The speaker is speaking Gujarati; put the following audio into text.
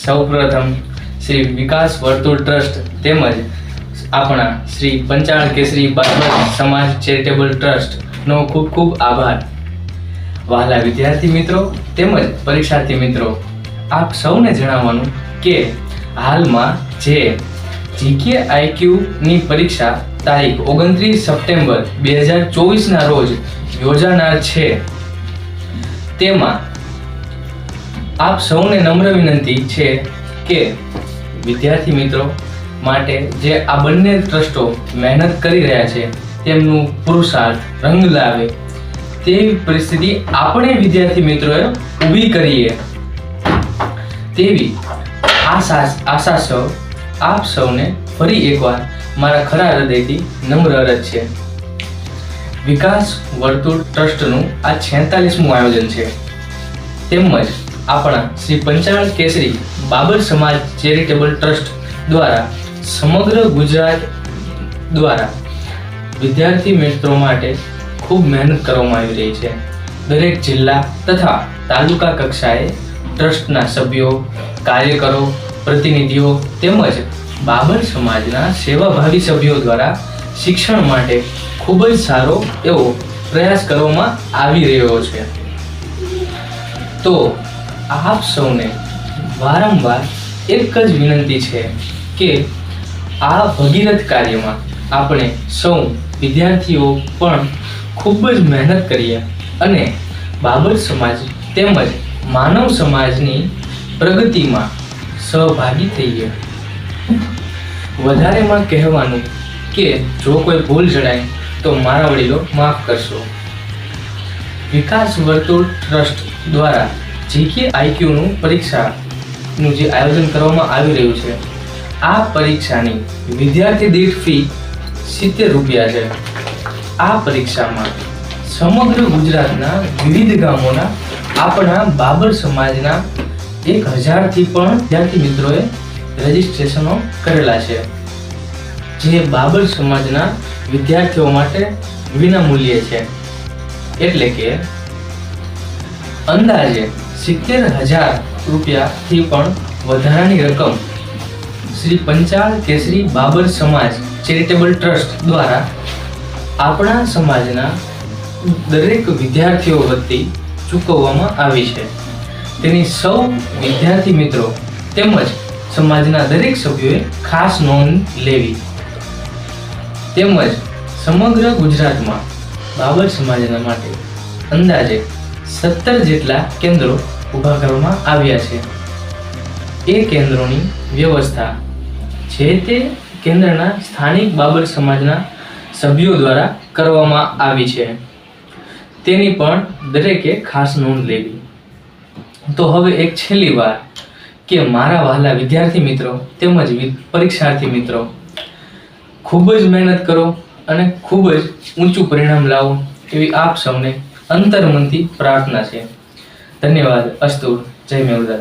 સૌપ્રથમ શ્રી વિકાસ વર્તુળ ટ્રસ્ટ તેમજ આપણા શ્રી પંચાળ કેસરી બાબર સમાજ ચેરિટેબલ ટ્રસ્ટનો ખૂબ ખૂબ આભાર. વહાલા વિદ્યાર્થી મિત્રો તેમજ પરીક્ષાર્થી મિત્રો, આપ સૌને જણાવવાનું કે હાલમાં જે જીકે આઈક્યુની પરીક્ષા તારીખ ઓગણત્રીસ સપ્ટેમ્બર બે હજાર ચોવીસના રોજ યોજાનાર છે. તેમાં આપ સૌને નમ્ર વિનંતી છે કે વિદ્યાર્થી મિત્રો માટે જે આ બંને ટ્રસ્ટો મહેનત કરી રહ્યા છે, તેમનું પુરુષાર્થ રંગ લાવે. તેવી પરિસ્થિતિ આપણે વિદ્યાર્થી મિત્રોએ ઊભી કરીએ. તેવી આશા આશા સૌ આપ સૌને ફરી એકવાર મારા ખરા હૃદયથી નમ્ર અરજ છે. વિકાસ વર્તુળ ટ્રસ્ટનું આ છેતાલીસમું આયોજન છે. તેમજ આપણા શ્રી પંચાળ કેસરી બાબર સમાજ ચેરિટેબલ ટ્રસ્ટ દ્વારા સમગ્ર ગુજરાત દ્વારા વિદ્યાર્થી મિત્રો માટે ખૂબ મહેનત કરવામાં આવી રહી છે. દરેક જિલ્લા તથા તાલુકા કક્ષાએ ટ્રસ્ટના સભ્યો, કાર્યકરો, પ્રતિનિધિઓ તેમજ બાબર સમાજના સેવાભાવી સભ્યો દ્વારા શિક્ષણ માટે ખૂબ જ સારો એવો પ્રયાસ કરવામાં આવી રહ્યો છે. તો આપ સૌને વારંવાર એક જ વિનંતી છે કે આ ભગીરથ કાર્યમાં આપણે સૌ વિદ્યાર્થીઓ પણ ખૂબ જ મહેનત કરીએ અને બાબર સમાજ તેમજ માનવ સમાજની પ્રગતિમાં સહભાગી થઈએ. વધારેમાં કહેવાનું કે જો કોઈ ભૂલ જણાય તો મારા વડીલો માફ કરશો. વિકાસ વર્તુળ ટ્રસ્ટ દ્વારા જીકે આઈક્યુનું પરીક્ષાનું જે આયોજન કરવામાં આવી રહ્યું છે, આ પરીક્ષાની વિદ્યાર્થી દીઠ ફી સિત્તેર રૂપિયા છે. આ પરીક્ષામાં સમગ્ર ગુજરાતના વિવિધ ગામોના આપણા બાબર સમાજના એક હજારથી પણ વિદ્યાર્થી મિત્રોએ રજીસ્ટ્રેશનો કરેલા છે. જે બાબર સમાજના વિદ્યાર્થીઓ માટે વિના મૂલ્યે છે. એટલે કે અંદાજે સિત્તેર હજાર રૂપિયાથી પણ વધારાની રકમ શ્રી પંચાળ કેસરી બાબર સમાજ ચેરિટેબલ ટ્રસ્ટ દ્વારા આપણા સમાજના દરેક વિદ્યાર્થીઓ વતી ચૂકવવામાં આવી છે. તેની સૌ વિદ્યાર્થી મિત્રો તેમજ સમાજના દરેક સભ્યોએ ખાસ નોંધ લેવી. તેમજ સમગ્ર ગુજરાતમાં બાબર સમાજના માટે અંદાજે સત્તર જેટલા કેન્દ્રો ઊભા કરવામાં આવ્યા છે. એ કેન્દ્રોની વ્યવસ્થા જે તે કેન્દ્રના સ્થાનિક બાબર સમાજના સભ્યો દ્વારા કરવામાં આવી છે. તેની પણ દરેકે ખાસ નોંધ લેવી. તો હવે એક છેલ્લી વાર કે મારા વહાલા વિદ્યાર્થી મિત્રો તેમજ પરીક્ષાર્થી મિત્રો, ખૂબ જ મહેનત કરો અને ખૂબ જ ઊંચું પરિણામ લાવો એવી આપ સૌને અંતરમનથી પ્રાર્થના છે. ધન્યવાદ. અસ્તુ. જય મેવદાદા